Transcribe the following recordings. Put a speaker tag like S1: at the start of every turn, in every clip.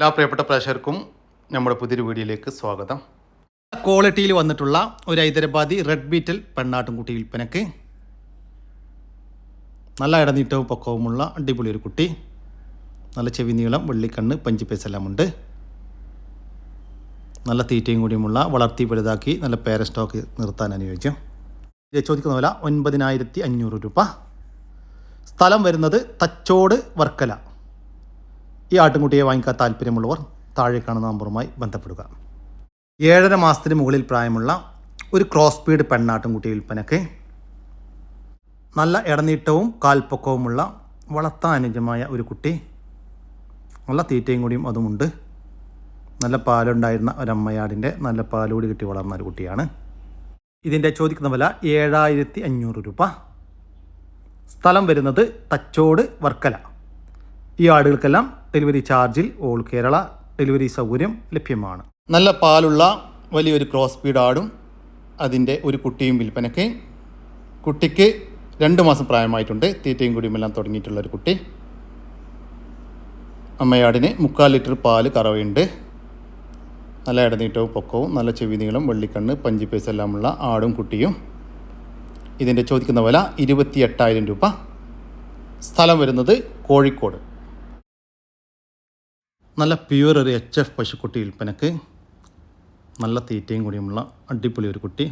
S1: എല്ലാ പ്രിയപ്പെട്ട പ്രേക്ഷകർക്കും നമ്മുടെ പുതിയൊരു വീഡിയോയിലേക്ക് സ്വാഗതം. ക്വാളിറ്റിയിൽ വന്നിട്ടുള്ള ഒരു ഹൈദരാബാദി റെഡ് ബീറ്റൽ പെണ്ണാട്ടുംകുട്ടി വിൽപ്പനക്ക് നല്ല ഇടനീട്ടവും പൊക്കവുമുള്ള അടിപൊളി ഒരു കുട്ടി. നല്ല ചെവി നീളം വെള്ളിക്കണ്ണ് പഞ്ചിപ്പേസെല്ലാം ഉണ്ട്. നല്ല തീറ്റയും കൂടിയുമുള്ള വളർത്തി വലുതാക്കി നല്ല പേര സ്റ്റോക്ക് നിർത്താൻ അനുയോജ്യം. ചോദിക്കുന്ന വില ഒൻപതിനായിരത്തി അഞ്ഞൂറ് രൂപ. സ്ഥലം വരുന്നത് തച്ചോട് വർക്കല. ഈ ആട്ടിൻകുട്ടിയെ വാങ്ങിക്കാൻ താല്പര്യമുള്ളവർ താഴെ കാണുന്ന നമ്പറുമായി ബന്ധപ്പെടുക. ഏഴര മാസത്തിന് മുകളിൽ പ്രായമുള്ള ഒരു ക്രോസ് ബീഡ് പെണ്ണാട്ടിൻകുട്ടി വിൽപ്പനക്ക് നല്ല ഇടനീട്ടവും കാൽപ്പൊക്കവുമുള്ള വളർത്താൻ അനുജമായ ഒരു കുട്ടി നല്ല തീറ്റയും കൂടിയും അതുമുണ്ട്. നല്ല പാലുണ്ടായിരുന്ന ഒരമ്മയാടിന്റെ നല്ല പാലുകൂടി കിട്ടി വളർന്ന ഒരു കുട്ടിയാണ്. ഇതിന്റെ ചോദിക്കുന്ന വില ഏഴായിരത്തി അഞ്ഞൂറ് രൂപ. സ്ഥലം വരുന്നത് തച്ചോട് വർക്കല. ഈ ആടുകൾക്കെല്ലാം ഡെലിവറി ചാർജിൽ ഓൾ കേരള ഡെലിവറി സൗകര്യം ലഭ്യമാണ്. നല്ല പാലുള്ള വലിയൊരു ക്രോസ് സ്പീഡ് ആടും അതിന്റെ ഒരു കുട്ടിയും വിൽപ്പനയ്ക്ക്. കുട്ടിക്ക് രണ്ട് മാസം പ്രായമായിട്ടുണ്ട്. തീറ്റയും കുടിയുമെല്ലാം തുടങ്ങിയിട്ടുള്ള ഒരു കുട്ടി. അമ്മയാടിന് മുക്കാൽ ലിറ്റർ പാൽ കറവയുണ്ട്. നല്ല ഇടനീട്ടവും പൊക്കവും നല്ല ചെവി നീളം വെള്ളിക്കണ്ണ് എല്ലാമുള്ള ആടും കുട്ടിയും. ഇതിന്റെ ചോദിക്കുന്ന വില ഇരുപത്തി എട്ടായിരം രൂപ. സ്ഥലം വരുന്നത് കോഴിക്കോട്. നല്ല പ്യുവർ ഒരു എച്ച് എഫ് പശുക്കുട്ടി വിൽപ്പനക്ക് നല്ല തീറ്റയും കൂടിയുമുള്ള അടിപൊളി ഒരു കുട്ടി.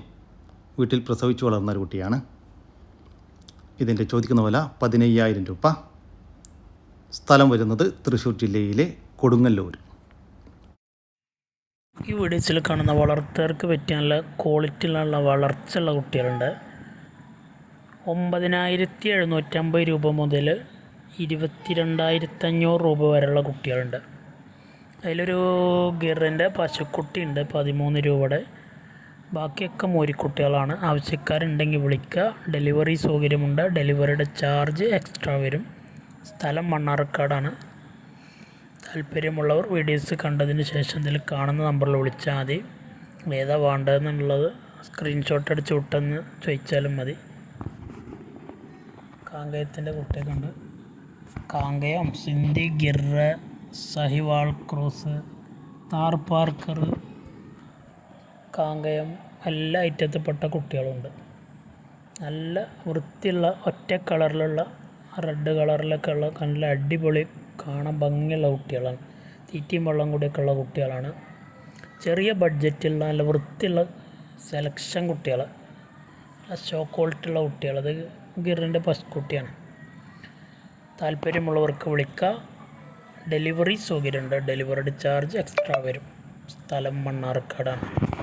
S1: വീട്ടിൽ പ്രസവിച്ചു വളർന്ന ഒരു കുട്ടിയാണ്. ഇതിന്റെ ചോദിക്കുന്ന വില പതിനയ്യായിരം രൂപ. സ്ഥലം വരുന്നത് തൃശ്ശൂർ ജില്ലയിലെ കൊടുങ്ങല്ലൂർ.
S2: ഈ വീഡിയോസിൽ കാണുന്ന വളർത്തവർക്ക് പറ്റിയ നല്ല ക്വാളിറ്റിയിലുള്ള വളർച്ചയുള്ള കുട്ടികളുണ്ട്. ഒമ്പതിനായിരത്തി എഴുന്നൂറ്റമ്പത് രൂപ മുതൽ ഇരുപത്തിരണ്ടായിരത്തി അഞ്ഞൂറ് രൂപ വരെയുള്ള കുട്ടികളുണ്ട്. അതിലൊരു ഗിറിന്റെ പശുക്കുട്ടി ഉണ്ട് പതിമൂന്ന് രൂപയുടെ. ബാക്കിയൊക്കെ മോരിക്കുട്ടികളാണ്. ആവശ്യക്കാരുണ്ടെങ്കിൽ വിളിക്കുക. ഡെലിവറി സൗകര്യമുണ്ട്. ഡെലിവറിയുടെ ചാർജ് എക്സ്ട്രാ വരും. സ്ഥലം മണ്ണാർക്കാടാണ്. താല്പര്യമുള്ളവർ വീഡിയോസ് കണ്ടതിന് ശേഷം ഇതിൽ കാണുന്ന നമ്പറിൽ വിളിച്ചാൽ മതി. ഏതാ വേണ്ടതെന്നുള്ളത് സ്ക്രീൻഷോട്ട് അടിച്ച് വിട്ടെന്ന് ചോദിച്ചാലും മതി. കാങ്കയത്തിന്റെ കുട്ടിയൊക്കെ ഉണ്ട്. കാങ്കയം സിന്ധി ഗിർറ സഹിവാൾ ക്രോസ് താർ പാർക്കർ കാങ്കയം എല്ലാ ഐറ്റത്തിൽപ്പെട്ട കുട്ടികളുണ്ട്. നല്ല വൃത്തിയുള്ള ഒറ്റ കളറിലുള്ള റെഡ് കളറിലൊക്കെ ഉള്ള നല്ല അടിപൊളി കാണാൻ ഭംഗിയുള്ള കുട്ടികളാണ്. തീറ്റയും വെള്ളം കൂടിയൊക്കെ ഉള്ള കുട്ടികളാണ്. ചെറിയ ബഡ്ജറ്റുള്ള നല്ല വൃത്തിയുള്ള സെലക്ഷൻ കുട്ടികൾ ഷോ ക്വാളിറ്റി ഉള്ള കുട്ടികൾ അത് ഗിറിന്റെ പശുക്കുട്ടിയാണ് താല്പര്യമുള്ളവർക്ക് വിളിക്കുക ഡെലിവറി സൗകര്യമുണ്ട്. ഡെലിവറി ചാർജ് എക്സ്ട്രാ വരും. സ്ഥലം മണ്ണാർക്കാടാണ്.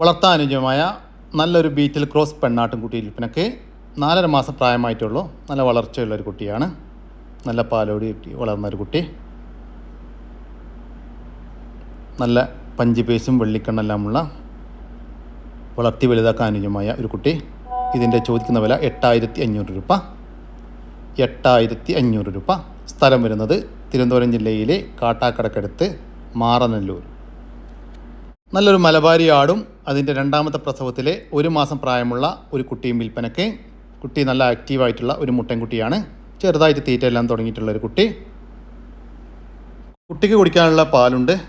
S1: വളർത്താൻ അനുയോജ്യമായ നല്ലൊരു ബീറ്റിൽ ക്രോസ് പെണ്ണാട്ടുംകുട്ടി വിൽപ്പനക്ക് നാലര മാസം പ്രായമായിട്ടുള്ളൂ. നല്ല വളർച്ചയുള്ള ഒരു കുട്ടിയാണ്. നല്ല പാലോടി കിട്ടി വളർന്ന ഒരു കുട്ടി. നല്ല പഞ്ചിപേസും വെള്ളിക്കണ്ണെല്ലാമുള്ള വളർത്തി വലുതാക്കാൻ അനുയോജ്യമായ ഒരു കുട്ടി. ഇതിന്റെ ചോദിക്കുന്ന വില എട്ടായിരത്തി അഞ്ഞൂറ് രൂപ. എട്ടായിരത്തി അഞ്ഞൂറ് രൂപ. സ്ഥലം വരുന്നത് തിരുവനന്തപുരം ജില്ലയിലെ കാട്ടാക്കടക്കടുത്ത് മാറനല്ലൂർ. നല്ലൊരു മലബാരി ആടും അതിന്റെ രണ്ടാമത്തെ പ്രസവത്തിലെ ഒരു മാസം പ്രായമുള്ള ഒരു കുട്ടിയും വിൽപ്പനയ്ക്ക്. കുട്ടി നല്ല ആക്റ്റീവായിട്ടുള്ള ഒരു മുട്ടൻകുട്ടിയാണ്. ചെറുതായിട്ട് തീറ്റയെല്ലാം തുടങ്ങിയിട്ടുള്ള ഒരു കുട്ടി. കുട്ടിക്ക് കുടിക്കാനുള്ള പാലുണ്ട്.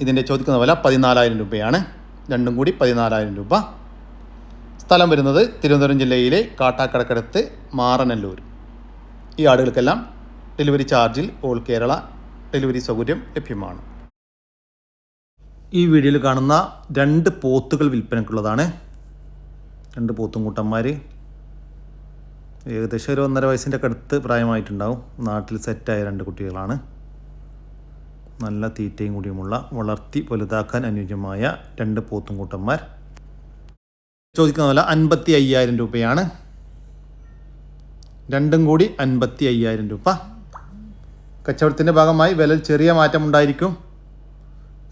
S1: ഇതിന്റെ ചോദിക്കുന്ന വില പതിനാലായിരം രൂപയാണ്. രണ്ടും കൂടി പതിനാലായിരം രൂപ. സ്ഥലം വരുന്നത് തിരുവനന്തപുരം ജില്ലയിലെ കാട്ടാക്കടക്കടുത്ത് മാറനല്ലൂർ. ഈ ആടുകൾക്കെല്ലാം ഡെലിവറി ചാർജിൽ ഓൾ കേരള ഡെലിവറി സൗകര്യം ലഭ്യമാണ്. ഈ വീഡിയോയിൽ കാണുന്ന രണ്ട് പോത്തുകൾ വിൽപ്പനക്കുള്ളതാണ് രണ്ട് പോത്തും കൂട്ടന്മാർ ഏകദേശം ഒരു ഒന്നര വയസ്സിന്റെ അടുത്ത് പ്രായമായിട്ടുണ്ടാവും. നാട്ടിൽ സെറ്റായ രണ്ട് കുട്ടികളാണ്. നല്ല തീറ്റയും കൂടിയുമുള്ള വളർത്തി വലുതാക്കാൻ അനുയോജ്യമായ രണ്ട് പോത്തും കൂട്ടന്മാർ. ചോദിക്കുന്ന വില അൻപത്തി അയ്യായിരം രൂപയാണ്. രണ്ടും കൂടി അൻപത്തി അയ്യായിരം രൂപ. കച്ചവടത്തിന്റെ ഭാഗമായി വില ചെറിയ മാറ്റം ഉണ്ടായിരിക്കും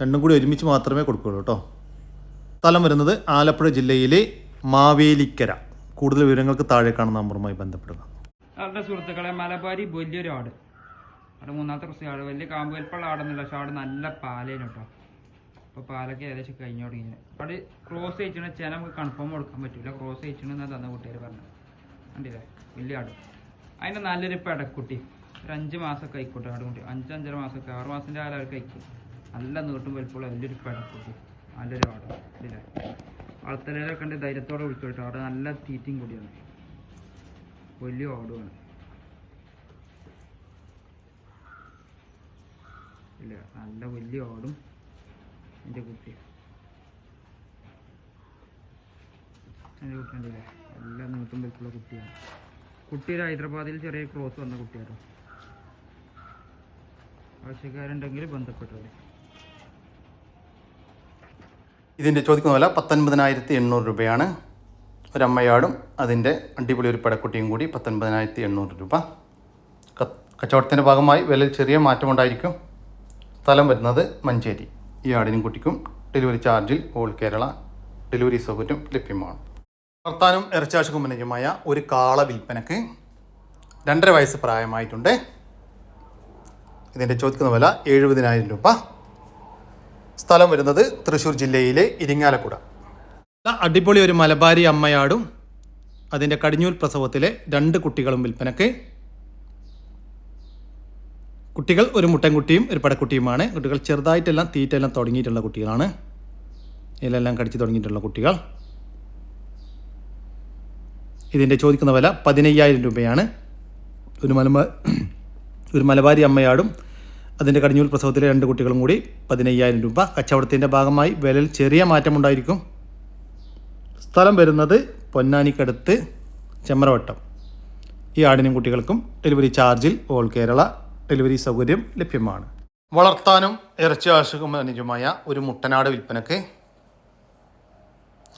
S1: രണ്ടും കൂടി ഒരുമിച്ച് മാത്രമേ കൊടുക്കുകയുള്ളൂ കേട്ടോ. സ്ഥലം വരുന്നത് ആലപ്പുഴ ജില്ലയിലെ മാവേലിക്കര. കൂടുതൽ വിവരങ്ങൾക്ക് താഴെ കാണുന്ന നമ്പറുമായി ബന്ധപ്പെടുക.
S3: അവരുടെ സുഹൃത്തുക്കളെ മലബാരി വലിയൊരു ആട്. അവിടെ മൂന്നാമത്തെ കുറച്ച് ആട്. വലിയ കാമ്പ് വലിപ്പുള്ള ആടൊന്നുമില്ല പക്ഷെ ആട് നല്ല പാലേനു കേട്ടോ. അപ്പോൾ പാലൊക്കെ ഏകദേശം കഴിഞ്ഞു തുടങ്ങി അവിടെ ക്രോസ് അയച്ചിട്ട് ചേന നമുക്ക് കൺഫേം കൊടുക്കാൻ പറ്റില്ല ക്രോസ് അയച്ചിട്ടെന്ന് തന്ന കൂട്ടുകാർ പറഞ്ഞു. കണ്ടില്ലേ? വലിയ ആട്. അതിന്റെ നല്ലൊരു പെടക്കുട്ടി. ഒരു അഞ്ച് മാസമൊക്കെ ആയിക്കോട്ടെ ആടുകുട്ടി അഞ്ച് അഞ്ചര മാസമൊക്കെ ആറ് മാസത്തിന്റെ കാലം അവർക്ക് കഴിക്കും നല്ല നീട്ടും വലിപ്പമുള്ള വലിയൊരു പെടക്കുട്ടി നല്ലൊരു ആട് ഇല്ലേ വളർത്തലൊക്കെ ഉണ്ട് ധൈര്യത്തോടെ വിളിച്ചോട്ടോ അവിടെ നല്ല തീറ്റയും കൂടിയാണ്. വലിയ ഓടുമാണ് ഇല്ല നല്ല വലിയ ഓടും എന്റെ കുട്ടി. എന്റെ കുട്ടി നല്ല നീട്ടും വലിപ്പുള്ള കുട്ടിയാണ്. കുട്ടിയുടെ ഹൈദരാബാദിൽ ചെറിയ ക്രോസ് വന്ന കുട്ടിയാണ് ആവശ്യക്കാരുണ്ടെങ്കിൽ ബന്ധപ്പെട്ടത്
S1: ഇതിന്റെ ചോദിക്കുന്ന വില പത്തൊൻപതിനായിരത്തി എണ്ണൂറ് രൂപയാണ്. ഒരമ്മയാടും അതിന്റെ അടിപൊളി ഒരു പടക്കുട്ടിയും കൂടി പത്തൊൻപതിനായിരത്തി എണ്ണൂറ് രൂപ കച്ചവടത്തിന്റെ ഭാഗമായി വിലയിൽ ചെറിയ മാറ്റമുണ്ടായിരിക്കും. സ്ഥലം വരുന്നത് മഞ്ചേരി. ഈ ആടിനും കുട്ടിക്കും ഡെലിവറി ചാർജിൽ ഓൾ കേരള ഡെലിവറി സൗകര്യം ലഭ്യമാണ്. വർത്താനം ഇറച്ചാശ കുമ്പനജമായ ഒരു കാള വിൽപ്പനക്ക് രണ്ടര വയസ്സ് പ്രായമായിട്ടുണ്ട്. ഇതിന്റെ ചോദിക്കുന്ന വില എഴുപതിനായിരം രൂപ. സ്ഥലം വരുന്നത് തൃശ്ശൂർ ജില്ലയിലെ ഇരിങ്ങാലക്കുട. അടിപൊളി ഒരു മലബാരി അമ്മയാടും അതിന്റെ കടിഞ്ഞൂൽ പ്രസവത്തിലെ രണ്ട് കുട്ടികളും വിൽപ്പനക്ക്. കുട്ടികൾ ഒരു മുട്ടൻകുട്ടിയും ഒരു പടക്കുട്ടിയുമാണ്. കുട്ടികൾ ചെറുതായിട്ടെല്ലാം തീറ്റെല്ലാം തുടങ്ങിയിട്ടുള്ള കുട്ടികളാണ്. ഇതിലെല്ലാം കടിച്ചു തുടങ്ങിയിട്ടുള്ള കുട്ടികൾ. ഇതിന്റെ ചോദിക്കുന്ന വില പതിനയ്യായിരം രൂപയാണ്. ഒരു മലബാ ഒരു മലബാരി അമ്മയാടും അതിന്റെ കടിഞ്ഞൂൽ പ്രസവത്തിലെ രണ്ട് കുട്ടികളും കൂടി പതിനയ്യായിരം രൂപ കച്ചവടത്തിന്റെ ഭാഗമായി വിലയിൽ ചെറിയ മാറ്റമുണ്ടായിരിക്കും. സ്ഥലം വരുന്നത് പൊന്നാനിക്കടുത്ത് ചെമ്മരവട്ടം ഈ ആടിനും കുട്ടികൾക്കും ഡെലിവറി ചാർജിൽ ഓൾ കേരള ഡെലിവറി സൗകര്യം ലഭ്യമാണ്. വളർത്താനും ഇറച്ചി അനുജമായ ഒരു മുട്ടനാട് വിൽപ്പനക്ക്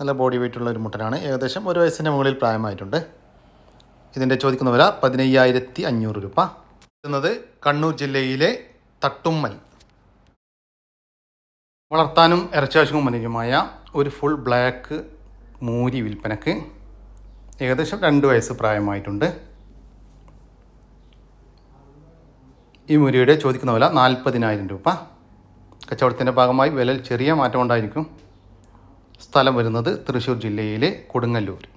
S1: നല്ല ബോഡി വെയിറ്റുള്ള ഒരു മുട്ടനാണ്. ഏകദേശം ഒരു വയസ്സിന്റെ മുകളിൽ പ്രായമായിട്ടുണ്ട്. ഇതിന്റെ ചോദിക്കുന്ന വില പതിനയ്യായിരത്തി അഞ്ഞൂറ് രൂപ. എന്നത് കണ്ണൂർ ജില്ലയിലെ തട്ടുമ്മൽ. വളർത്താനും ഇറച്ചാശുക്കും അനുജമായ ഒരു ഫുൾ ബ്ലാക്ക് മൂരി വിൽപ്പനക്ക് ഏകദേശം രണ്ട് വയസ്സ് പ്രായമായിട്ടുണ്ട്. ഈ മുരിയുടെ ചോദിക്കുന്ന വില നാൽപ്പതിനായിരം രൂപ. കച്ചവടത്തിന്റെ ഭാഗമായി വിലയിൽ ചെറിയ മാറ്റം ഉണ്ടായിരിക്കും. സ്ഥലം വരുന്നത് തൃശ്ശൂർ ജില്ലയിലെ കൊടുങ്ങല്ലൂർ.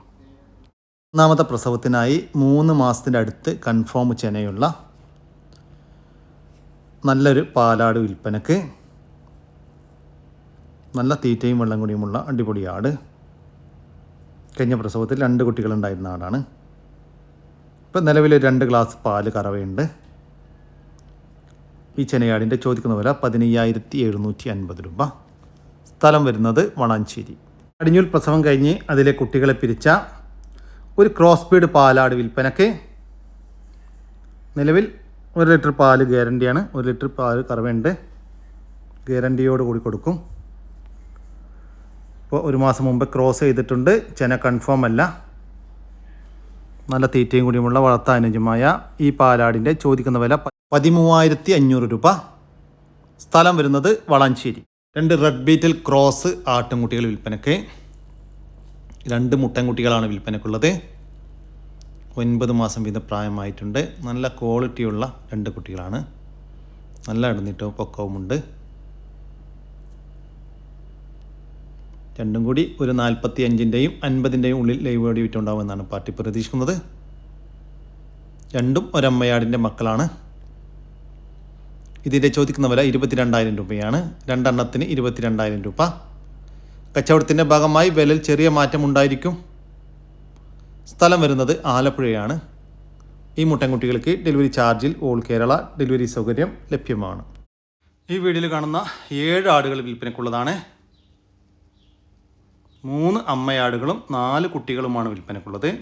S1: ഒന്നാമത്തെ പ്രസവത്തിനായി മൂന്ന് മാസത്തിന്റെ അടുത്ത് കൺഫേം ചെനയുള്ള നല്ലൊരു പാലാട് വിൽപ്പനക്ക്. നല്ല തീറ്റയും വെള്ളം കൂടിയുമുള്ള അടിപൊളി ആട്. കഴിഞ്ഞ പ്രസവത്തിൽ രണ്ട് കുട്ടികളുണ്ടായിരുന്ന ആടാണ്. ഇപ്പം നിലവിൽ രണ്ട് ഗ്ലാസ് പാൽ കറവയുണ്ട്. ഈ ചെനയാടിന്റെ ചോദിക്കുന്ന വില പതിനയ്യായിരത്തി എഴുന്നൂറ്റി അൻപത് രൂപ. സ്ഥലം വരുന്നത് വളാഞ്ചേരി. അടിഞ്ഞൂൽ പ്രസവം കഴിഞ്ഞ് അതിലെ കുട്ടികളെ പിരിച്ച ഒരു ക്രോസ് ബീഡ് പാലാട് വിൽപ്പനക്ക് നിലവിൽ ഒരു ലിറ്റർ പാൽ ഗ്യാരണ്ടിയാണ്. ഒരു ലിറ്റർ പാൽ കറവയുണ്ട്. ഗ്യാരണ്ടിയോട് കൂടി കൊടുക്കും. ഇപ്പോൾ ഒരു മാസം മുമ്പ് ക്രോസ് ചെയ്തിട്ടുണ്ട്. ചെന കൺഫേം അല്ല. നല്ല തീറ്റയും കൂടിയുമുള്ള വളർത്താനുജമായ ഈ പാലാടിന്റെ ചോദിക്കുന്ന വില പതിമൂവായിരത്തി അഞ്ഞൂറ് രൂപ. സ്ഥലം വരുന്നത് വളാഞ്ചേരി. രണ്ട് റെഡ് ബീറ്റിൽ ക്രോസ് ആട്ടിൻകുട്ടികൾ വിൽപ്പനക്ക്. രണ്ട് മുട്ടൻകുട്ടികളാണ് വിൽപ്പനക്കുള്ളത്. ഒൻപത് മാസം വീതം പ്രായമായിട്ടുണ്ട്. നല്ല ക്വാളിറ്റിയുള്ള രണ്ട് കുട്ടികളാണ്. നല്ല ഇടന്നിട്ടവും പൊക്കവുമുണ്ട്. രണ്ടും കൂടി ഒരു നാൽപ്പത്തി അഞ്ചിന്റെയും അൻപതിന്റെയും ഉള്ളിൽ ലൈവ് ഓടി വിറ്റുണ്ടാവുമെന്നാണ് പാർട്ടി പ്രതീക്ഷിക്കുന്നത്. രണ്ടും ഒരമ്മയാടിന്റെ മക്കളാണ്. ഇതിന്റെ ചോദിക്കുന്ന വില ഇരുപത്തിരണ്ടായിരം രൂപയാണ്. രണ്ടെണ്ണത്തിന് ഇരുപത്തിരണ്ടായിരം രൂപ. കച്ചവടത്തിന്റെ ഭാഗമായി വിലയിൽ ചെറിയ മാറ്റമുണ്ടായിരിക്കും. സ്ഥലം വരുന്നത് ആലപ്പുഴയാണ്. ഈ മുട്ടൻകുട്ടികൾക്ക് ഡെലിവറി ചാർജിൽ ഓൾ കേരള ഡെലിവറി സൗകര്യം ലഭ്യമാണ്. ഈ വീഡിയോയിൽ കാണുന്ന ഏഴ് ആടുകൾ വിൽപ്പനക്കുള്ളതാണ് മൂന്ന് അമ്മയാടുകളും നാല് കുട്ടികളുമാണ് വിൽപ്പനക്കുള്ളത്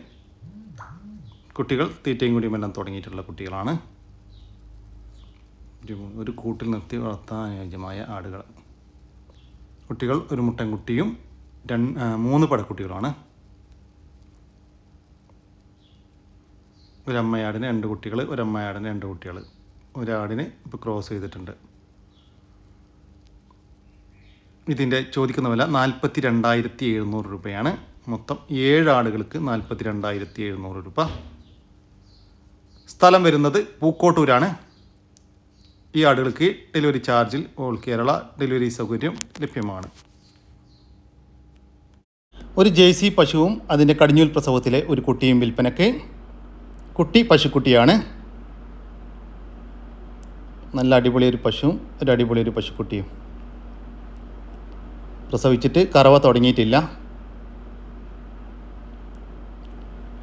S1: കുട്ടികൾ തീറ്റയും കൂടിയും എല്ലാം തുടങ്ങിയിട്ടുള്ള കുട്ടികളാണ്. ഒരു- ഒരു കൂട്ടിൽ നിർത്തി വളർത്താൻ അനുയോജ്യമായ ആടുകൾ. കുട്ടികൾ ഒരു മുട്ടൻകുട്ടിയും രണ്ട് മൂന്ന് പടക്കുട്ടികളാണ് ഒരമ്മയാടിന് രണ്ട് കുട്ടികൾ ഒരമ്മയാടിന് രണ്ട് കുട്ടികൾ ഒരാടിന് ഇപ്പോൾ ക്രോസ് ചെയ്തിട്ടുണ്ട്. ഇതിന്റെ ചോദിക്കുന്ന വില നാൽപ്പത്തി രണ്ടായിരത്തി എഴുന്നൂറ് രൂപയാണ്. മൊത്തം ഏഴ് ആടുകൾക്ക് നാൽപ്പത്തി രണ്ടായിരത്തി എഴുന്നൂറ് രൂപ. സ്ഥലം വരുന്നത് പൂക്കോട്ടൂരാണ്. ഈ ആടുകൾക്ക് ഡെലിവറി ചാർജിൽ ഓൾ കേരള ഡെലിവറി സൗകര്യം ലഭ്യമാണ്. ഒരു ജേഴ്സി പശുവും അതിന്റെ കടിഞ്ഞൂൽ പ്രസവത്തിലെ ഒരു കുട്ടിയും വിൽപ്പനയ്ക്ക് കുട്ടി പശുക്കുട്ടിയാണ്. നല്ല അടിപൊളി ഒരു പശുവും ഒരു അടിപൊളി ഒരു പശുക്കുട്ടിയും. പ്രസവിച്ചിട്ട് കറവ തുടങ്ങിയിട്ടില്ല.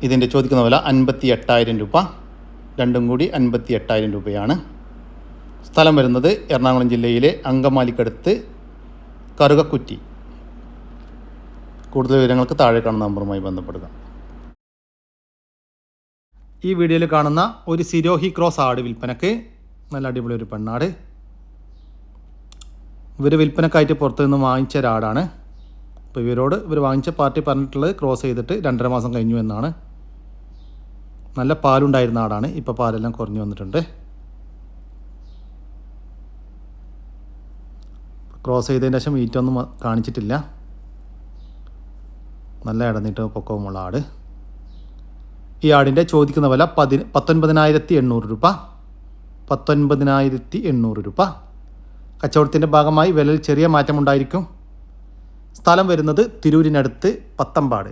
S1: ഇതിന്റെ ചോദിക്കുന്ന വില അൻപത്തി എട്ടായിരം രൂപ. രണ്ടും കൂടി അൻപത്തി എട്ടായിരം രൂപയാണ്. സ്ഥലം വരുന്നത് എറണാകുളം ജില്ലയിലെ അങ്കമാലിക്കടുത്ത് കറുകക്കുറ്റി. കൂടുതൽ വിവരങ്ങൾക്ക് താഴെ കാണുന്ന നമ്പറുമായി ബന്ധപ്പെടുക. ഈ വീഡിയോയിൽ കാണുന്ന ഒരു സിരോഹി ക്രോസ് ആട് വിൽപ്പനക്ക് നല്ല അടിപൊളി ഒരു പെണ്ണാട്. ഇവർ വിൽപ്പനക്കായിട്ട് പുറത്തു നിന്ന് വാങ്ങിച്ച ഒരാടാണ് അപ്പോൾ ഇവരോട് ഇവർ വാങ്ങിച്ച പാർട്ടി പറഞ്ഞിട്ടുള്ളത് ക്രോസ് ചെയ്തിട്ട് രണ്ടര മാസം കഴിഞ്ഞു എന്നാണ്. നല്ല പാലുണ്ടായിരുന്ന ആടാണ്. ഇപ്പോൾ പാലെല്ലാം കുറഞ്ഞു വന്നിട്ടുണ്ട്. ക്രോസ് ചെയ്തതിന് ശേഷം വീറ്റൊന്നും കാണിച്ചിട്ടില്ല. നല്ല ഇടന്നിട്ട് പൊക്കവുമുള്ള ആട്. ഈ ആടിന്റെ ചോദിക്കുന്ന വില പതി പത്തൊൻപതിനായിരത്തി എണ്ണൂറ് രൂപ. പത്തൊൻപതിനായിരത്തി എണ്ണൂറ് രൂപ. കച്ചവടത്തിന്റെ ഭാഗമായി വിലയിൽ ചെറിയ മാറ്റമുണ്ടായിരിക്കും. സ്ഥലം വരുന്നത് തിരൂരിനടുത്ത് പത്തമ്പാട്.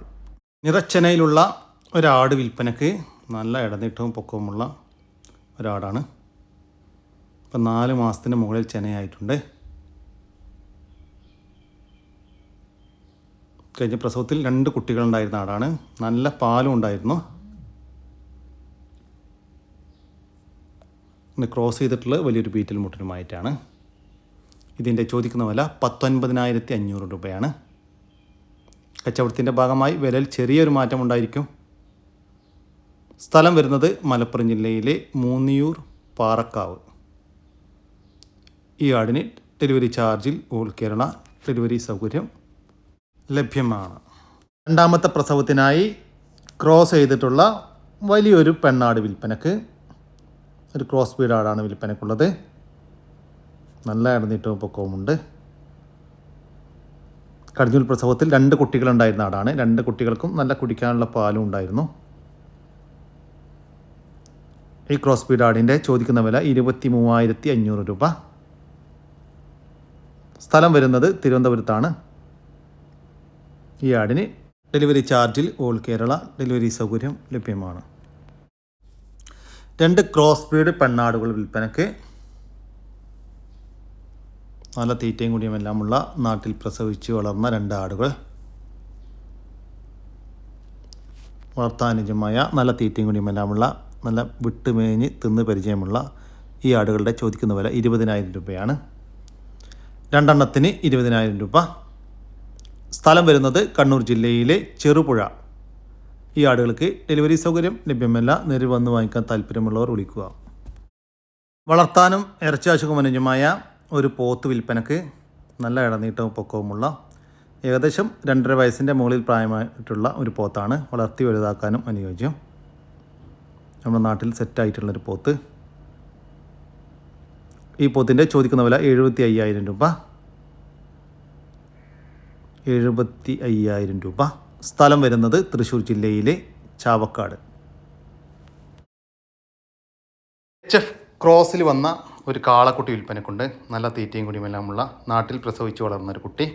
S1: നിറച്ചനയിലുള്ള ഒരാട് വിൽപ്പനക്ക് നല്ല ഇടനീട്ടവും പൊക്കവുമുള്ള ഒരാടാണ്. ഇപ്പം നാല് മാസത്തിന് മുകളിൽ ചെനയായിട്ടുണ്ട്. കഴിഞ്ഞ പ്രസവത്തിൽ രണ്ട് കുട്ടികളുണ്ടായിരുന്ന ആടാണ്. നല്ല പാലും ഉണ്ടായിരുന്നു. ക്രോസ് ചെയ്തിട്ടുള്ള വലിയൊരു ബീറ്റൽ മുട്ടനുമായിട്ടാണ്. ഇതിന്റെ ചോദിക്കുന്ന വില പത്തൊൻപതിനായിരത്തി അഞ്ഞൂറ് രൂപയാണ്. കച്ചവടത്തിന്റെ ഭാഗമായി വിലയിൽ ചെറിയൊരു മാറ്റം ഉണ്ടായിരിക്കും. സ്ഥലം വരുന്നത് മലപ്പുറം ജില്ലയിലെ മൂന്നിയൂർ പാറക്കാവ്. ഈ ആടിന് ഡെലിവറി ചാർജിൽ ഓൾ കേരള ഡെലിവറി സൗകര്യം ലഭ്യമാണ്. രണ്ടാമത്തെ പ്രസവത്തിനായി ക്രോസ് ചെയ്തിട്ടുള്ള വലിയൊരു പെണ്ണാട് വിൽപ്പനക്ക് ഒരു ക്രോസ് ബീഡ് ആടാണ് വിൽപ്പനക്കുള്ളത്. നല്ല ഇടനീട്ടവും പൊക്കവുമുണ്ട്. കടിഞ്ഞൂൽ പ്രസവത്തിൽ രണ്ട് കുട്ടികളുണ്ടായിരുന്ന ആടാണ്. രണ്ട് കുട്ടികൾക്കും നല്ല കുടിക്കാനുള്ള പാലും ഉണ്ടായിരുന്നു. ഈ ക്രോസ് ബീഡ് ആടിന്റെ ചോദിക്കുന്ന വില ഇരുപത്തി മൂവായിരത്തി അഞ്ഞൂറ് രൂപ. സ്ഥലം വരുന്നത് തിരുവനന്തപുരത്താണ്. ഈ ആടിന് ഡെലിവറി ചാർജിൽ ഓൾ കേരള ഡെലിവറി സൗകര്യം ലഭ്യമാണ്. രണ്ട് ക്രോസ് ബ്രീഡ് പെണ്ണാടുകൾ വിൽപ്പനയ്ക്ക് നല്ല തീറ്റയും കുടിയും എല്ലാമുള്ള നാട്ടിൽ പ്രസവിച്ച് വളർന്ന രണ്ട് ആടുകൾ. വളർത്താനുജമായ നല്ല തീറ്റയും കുടിയും എല്ലാമുള്ള നല്ല വിട്ടുമേഞ്ഞ് തിന്ന് പരിചയമുള്ള ഈ ആടുകളുടെ ചോദിക്കുന്ന വില ഇരുപതിനായിരം രൂപയാണ്. രണ്ടെണ്ണത്തിന് ഇരുപതിനായിരം രൂപ. സ്ഥലം വരുന്നത് കണ്ണൂർ ജില്ലയിലെ ചെറുപുഴ. ഈ ആടുകൾക്ക് ഡെലിവറി സൗകര്യം ലഭ്യമല്ല. നേരിൽ വന്ന് വാങ്ങിക്കാൻ താല്പര്യമുള്ളവർ വിളിക്കുക. വളർത്താനും ഇറച്ചിയാശുക്കും അനുജമായ ഒരു പോത്ത് വിൽപ്പനക്ക് നല്ല ഇടനീട്ടവും പൊക്കവുമുള്ള ഏകദേശം രണ്ടര വയസ്സിന്റെ മുകളിൽ പ്രായമായിട്ടുള്ള ഒരു പോത്താണ് വളർത്തി വലുതാക്കാനും അനുയോജ്യം. നമ്മുടെ നാട്ടിൽ സെറ്റായിട്ടുള്ളൊരു പോത്ത്. ഈ പോത്തിന്റെ ചോദിക്കുന്ന വില എഴുപത്തി അയ്യായിരം രൂപ. എഴുപത്തി അയ്യായിരം രൂപ. സ്ഥലം വരുന്നത് തൃശ്ശൂർ ജില്ലയിലെ ചാവക്കാട്. എച്ച് എഫ് ക്രോസിൽ വന്ന ഒരു കാളക്കുട്ടി വിൽപ്പനക്കുണ്ട്. നല്ല തീറ്റയും കുടിയുമെല്ലാമുള്ള നാട്ടിൽ പ്രസവിച്ച് വളർന്ന ഒരു കുട്ടി.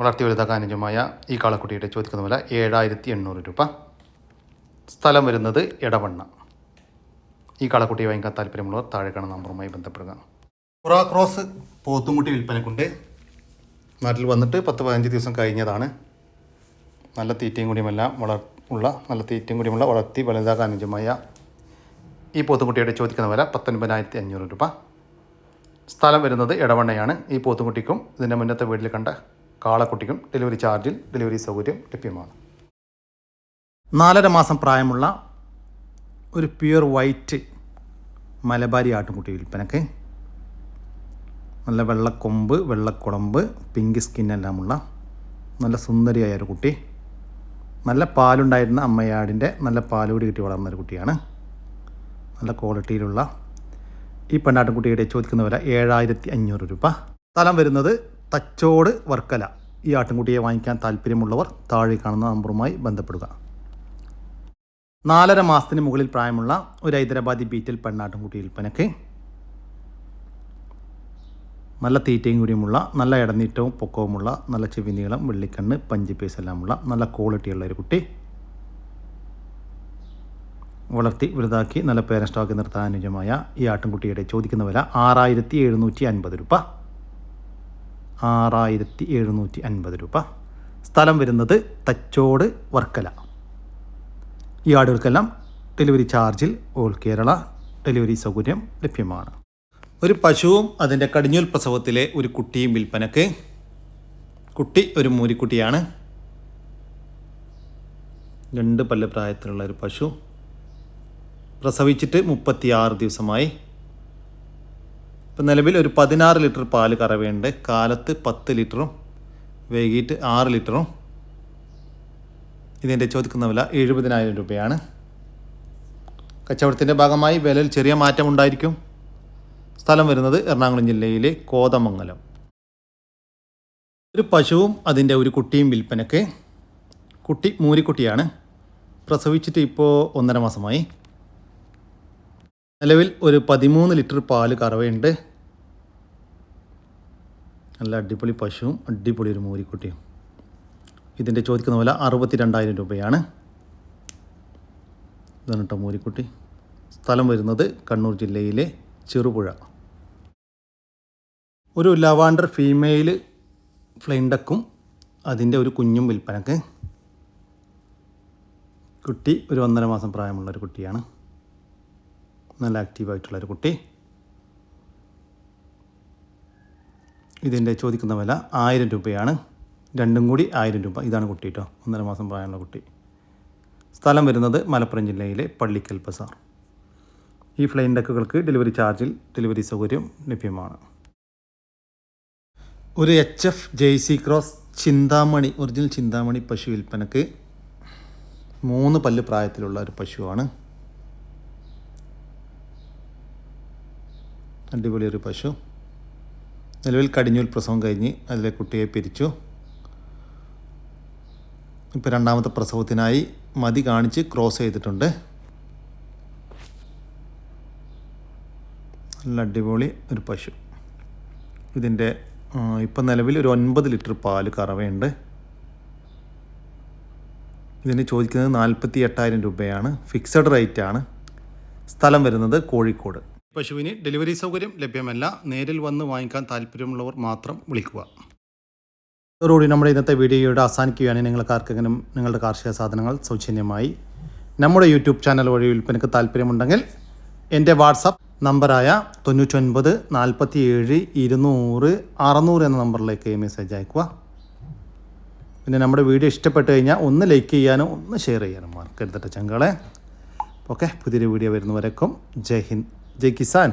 S1: വളർത്തി വലുതാക്കാൻ അനുജമായ ഈ കാളക്കുട്ടിയുടെ ചോദിക്കുന്ന വില ഏഴായിരത്തി എണ്ണൂറ് രൂപ. സ്ഥലം വരുന്നത് ഇടവണ്ണ ഈ കാളക്കുട്ടിയെ വാങ്ങിക്കാൻ താല്പര്യമുള്ളവർ താഴെ കാണുന്ന നമ്പറുമായി ബന്ധപ്പെടുക. പുറ ക്രോസ് പോത്തുംകുട്ടി വിൽപ്പനക്കുണ്ട്. നാട്ടിൽ വന്നിട്ട് പത്ത് പതിനഞ്ച് ദിവസം കഴിഞ്ഞതാണ്. നല്ല തീറ്റയും കൂടിയുമെല്ലാം വള ഉള്ള നല്ല തീറ്റയും കൂടിയുമുള്ള വളർത്തി വലുതാക്കാൻ അനുജമായ ഈ പോത്തുകുട്ടിയുടെ ചോദിക്കുന്ന വില പത്തൊൻപതിനായിരത്തി അഞ്ഞൂറ് രൂപ. സ്ഥലം വരുന്നത് ഇടവണ്ണയാണ് ഈ പോത്തുകുട്ടിക്കും ഇതിന്റെ മുന്നത്തെ വീട്ടിൽ കണ്ട കാളക്കുട്ടിക്കും ഡെലിവറി ചാർജിൽ ഡെലിവറി സൗകര്യം ലഭ്യമാണ്. നാലര മാസം പ്രായമുള്ള ഒരു പ്യുർ വൈറ്റ് മലബാരി ആട്ടുംകുട്ടി വിൽപ്പനക്ക് നല്ല വെള്ളക്കൊമ്പ് വെള്ളക്കുളമ്പ് പിങ്ക് സ്കിൻ സ്കിന്നെല്ലാമുള്ള നല്ല സുന്ദരിയായ ഒരു കുട്ടി. നല്ല പാലുണ്ടായിരുന്ന അമ്മയാടിന്റെ നല്ല പാലുകൂടി കിട്ടി വളർന്ന ഒരു കുട്ടിയാണ്. നല്ല ക്വാളിറ്റിയിലുള്ള ഈ പെണ്ണാട്ടുകുട്ടിയുടെ ചോദിക്കുന്ന വില ഏഴായിരത്തി അഞ്ഞൂറ് രൂപ. സ്ഥലം വരുന്നത് തച്ചോട് വർക്കല. ഈ ആട്ടിൻകുട്ടിയെ വാങ്ങിക്കാൻ താല്പര്യമുള്ളവർ താഴെ കാണുന്ന നമ്പറുമായി ബന്ധപ്പെടുക. നാലര മാസത്തിന് മുകളിൽ പ്രായമുള്ള ഒരു ഹൈദരാബാദി ബീറ്റിൽ പെണ്ണാട്ടുംകുട്ടി വിൽപ്പനയ്ക്ക്. നല്ല തീറ്റയും കൂടിയുമുള്ള നല്ല ഇടനീറ്റവും പൊക്കവുമുള്ള നല്ല ചെവി നീളം വെള്ളിക്കണ്ണ് പഞ്ച് പീസ് എല്ലാമുള്ള നല്ല ക്വാളിറ്റിയുള്ള ഒരു കുട്ടി വളർത്തി വലുതാക്കി നല്ല പേരൻ സ്റ്റോക്ക് നിർത്താൻ അനുയോജ്യമായ ഈ ആട്ടിൻകുട്ടിയുടെ ചോദിക്കുന്ന വില ആറായിരത്തി എഴുന്നൂറ്റി അൻപത് രൂപ. ആറായിരത്തി എഴുന്നൂറ്റി അൻപത് രൂപ. സ്ഥലം വരുന്നത് തച്ചോട് വർക്കല. ഈ ആടുകൾക്കെല്ലാം ഡെലിവറി ചാർജിൽ ഓൾ കേരള ഡെലിവറി സൗകര്യം ലഭ്യമാണ്. ഒരു പശുവും അതിന്റെ കടിഞ്ഞൂൽ പ്രസവത്തിലെ ഒരു കുട്ടിയും വിൽപ്പനക്ക്. കുട്ടി ഒരു മൂരിക്കുട്ടിയാണ് രണ്ട് പല്ല് പ്രായത്തിലുള്ള ഒരു പശു. പ്രസവിച്ചിട്ട് മുപ്പത്തിയാറ് ദിവസമായി. ഇപ്പം നിലവിൽ ഒരു പതിനാറ് ലിറ്റർ പാൽ കറവയുണ്ട് കാലത്ത് പത്ത് ലിറ്ററും വൈകിട്ട് ആറ് ലിറ്ററും. ഇതിന്റെ ചോദിക്കുന്ന വില എഴുപതിനായിരം രൂപയാണ്. കച്ചവടത്തിന്റെ ഭാഗമായി വിലയിൽ ചെറിയ മാറ്റം ഉണ്ടായിരിക്കും സ്ഥലം വരുന്നത് എറണാകുളം ജില്ലയിലെ കോതമംഗലം. ഒരു പശുവും അതിന്റെ ഒരു കുട്ടിയും വിൽപ്പനക്ക് കുട്ടി മൂരിക്കുട്ടിയാണ്. പ്രസവിച്ചിട്ട് ഇപ്പോൾ ഒന്നര മാസമായി. നിലവിൽ ഒരു പതിമൂന്ന് ലിറ്റർ പാൽ കറവയുണ്ട്. നല്ല അടിപൊളി പശുവും അടിപൊളി ഒരു മൂരിക്കുട്ടിയും. ഇതിന്റെ ചോദിക്കുന്ന വില അറുപത്തി രണ്ടായിരം രൂപയാണ്. ഇതാണ് കേട്ടോ മൂരിക്കുട്ടി. സ്ഥലം വരുന്നത് കണ്ണൂർ ജില്ലയിലെ ചെറുപുഴ. ഒരു ലവാണ്ടർ ഫീമെയിൽ ഫ്ലൈൻഡക്കും അതിന്റെ ഒരു കുഞ്ഞും വിൽപ്പനക്ക്. കുട്ടി ഒരു ഒന്നര മാസം പ്രായമുള്ള ഒരു കുട്ടിയാണ്. നല്ല ആക്റ്റീവായിട്ടുള്ളൊരു കുട്ടി. ഇതിന്റെ ചോദിക്കുന്ന വില ആയിരം രൂപയാണ്. രണ്ടും കൂടി ആയിരം രൂപ. ഇതാണ് കുട്ടി കേട്ടോ ഒന്നര മാസം പ്രായമുള്ള കുട്ടി. സ്ഥലം വരുന്നത് മലപ്പുറം ജില്ലയിലെ പള്ളിക്കൽ ബസാർ ഈ ഫ്ലൈൻ ഡക്കുകൾക്ക് ഡെലിവറി ചാർജിൽ ഡെലിവറി സൗകര്യം ലഭ്യമാണ്. ഒരു എച്ച് എഫ് ജെയ്സി ക്രോസ് ചിന്താമണി ഒറിജിനൽ ചിന്താമണി പശു വിൽപ്പനക്ക് മൂന്ന് പല്ല് പ്രായത്തിലുള്ള ഒരു പശുവാണ്. അടിപൊളി ഒരു പശു. നിലവിൽ കടിഞ്ഞൂൽ പ്രസവം കഴിഞ്ഞ് അതിലെ കുട്ടിയെ പിരിച്ചു. ഇപ്പോൾ രണ്ടാമത്തെ പ്രസവത്തിനായി മതി കാണിച്ച് ക്രോസ് ചെയ്തിട്ടുണ്ട്. നല്ല അടിപൊളി ഒരു പശു. ഇതിന്റെ ഇപ്പം നിലവിൽ ഒരു ഒൻപത് ലിറ്റർ പാൽ കറവയുണ്ട്. ഇതിന് ചോദിക്കുന്നത് നാൽപ്പത്തി എട്ടായിരം രൂപയാണ്. ഫിക്സഡ് റേറ്റ് ആണ് സ്ഥലം വരുന്നത് കോഴിക്കോട്. പശുവിന് ഡെലിവറി സൗകര്യം ലഭ്യമല്ല. നേരിൽ വന്ന് വാങ്ങിക്കാൻ താല്പര്യമുള്ളവർ മാത്രം വിളിക്കുക. ഇതോടുകൂടി നമ്മുടെ ഇന്നത്തെ വീഡിയോയുടെ അവസാനിക്കുകയാണ്. നിങ്ങൾക്ക് ആർക്കെങ്കിലും നിങ്ങളുടെ കാർഷിക സാധനങ്ങൾ സൗജന്യമായി നമ്മുടെ യൂട്യൂബ് ചാനൽ വഴി വിൽപ്പനയ്ക്ക് താല്പര്യമുണ്ടെങ്കിൽ എന്റെ വാട്സപ്പ് നമ്പറായ തൊണ്ണൂറ്റൊൻപത് നാൽപ്പത്തി ഏഴ് ഇരുന്നൂറ് അറുന്നൂറ് എന്ന നമ്പറിലേക്ക് മെസ്സേജ് അയക്കുക. പിന്നെ നമ്മുടെ വീഡിയോ ഇഷ്ടപ്പെട്ട് കഴിഞ്ഞാൽ ഒന്ന് ലൈക്ക് ചെയ്യാനും ഒന്ന് ഷെയർ ചെയ്യാനും മറക്കരുതട്ടെ ചങ്കളെ. ഓക്കെ പുതിയൊരു വീഡിയോ വരുന്നവരേക്കും ജയ് ഹിന്ദ് ജയ് കിസാൻ.